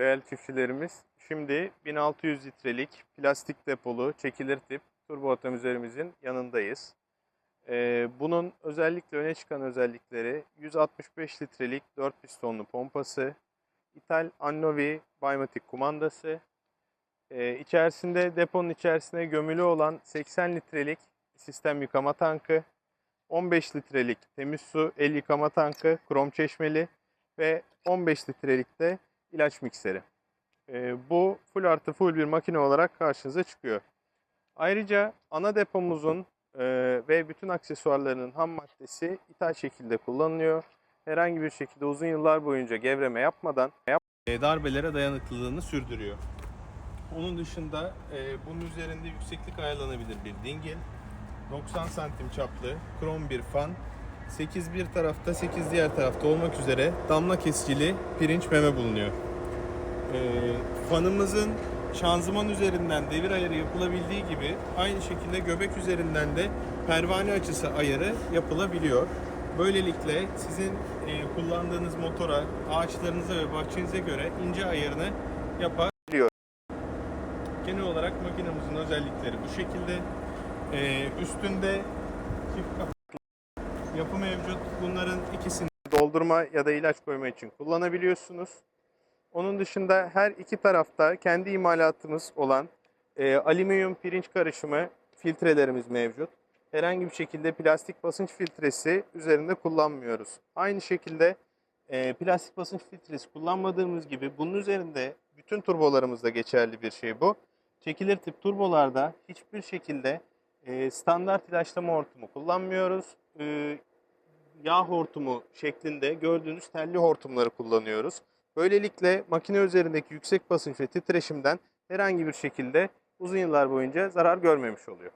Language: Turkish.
reel çiftçilerimiz. Şimdi 1600 litrelik plastik depolu çekilir tip turbo atomizörümüzün yanındayız. Ee, bunun özellikle öne çıkan özellikleri 165 litrelik 4 pistonlu pompası, İthal Annovi Biomatic kumandası, ee, içerisinde deponun içerisine gömülü olan 80 litrelik sistem yıkama tankı, 15 litrelik temiz su el yıkama tankı, krom çeşmeli ve 15 litrelik de ilaç mikseri. Ee, bu full artı full bir makine olarak karşınıza çıkıyor. Ayrıca ana depomuzun e, ve bütün aksesuarlarının ham maddesi ithal şekilde kullanılıyor. Herhangi bir şekilde uzun yıllar boyunca gevreme yapmadan yap- e, darbelere dayanıklılığını sürdürüyor. Onun dışında e, bunun üzerinde yükseklik ayarlanabilir bir dingil, 90 santim çaplı krom bir fan, 8 bir tarafta 8 diğer tarafta olmak üzere damla kesicili pirinç meme bulunuyor. Ee, fanımızın şanzıman üzerinden devir ayarı yapılabildiği gibi aynı şekilde göbek üzerinden de pervane açısı ayarı yapılabiliyor. Böylelikle sizin e, kullandığınız motora, ağaçlarınıza ve bahçenize göre ince ayarını yapabiliyor. Genel olarak makinemizin özellikleri bu şekilde. Ee, üstünde çift yapı mevcut. Bunların ikisini doldurma ya da ilaç koyma için kullanabiliyorsunuz. Onun dışında her iki tarafta kendi imalatımız olan e, alüminyum pirinç karışımı filtrelerimiz mevcut. Herhangi bir şekilde plastik basınç filtresi üzerinde kullanmıyoruz. Aynı şekilde e, plastik basınç filtresi kullanmadığımız gibi bunun üzerinde bütün turbolarımızda geçerli bir şey bu. Çekilir tip turbolarda hiçbir şekilde e, standart ilaçlama hortumu kullanmıyoruz. E, yağ hortumu şeklinde gördüğünüz telli hortumları kullanıyoruz. Böylelikle makine üzerindeki yüksek basınç ve titreşimden herhangi bir şekilde uzun yıllar boyunca zarar görmemiş oluyor.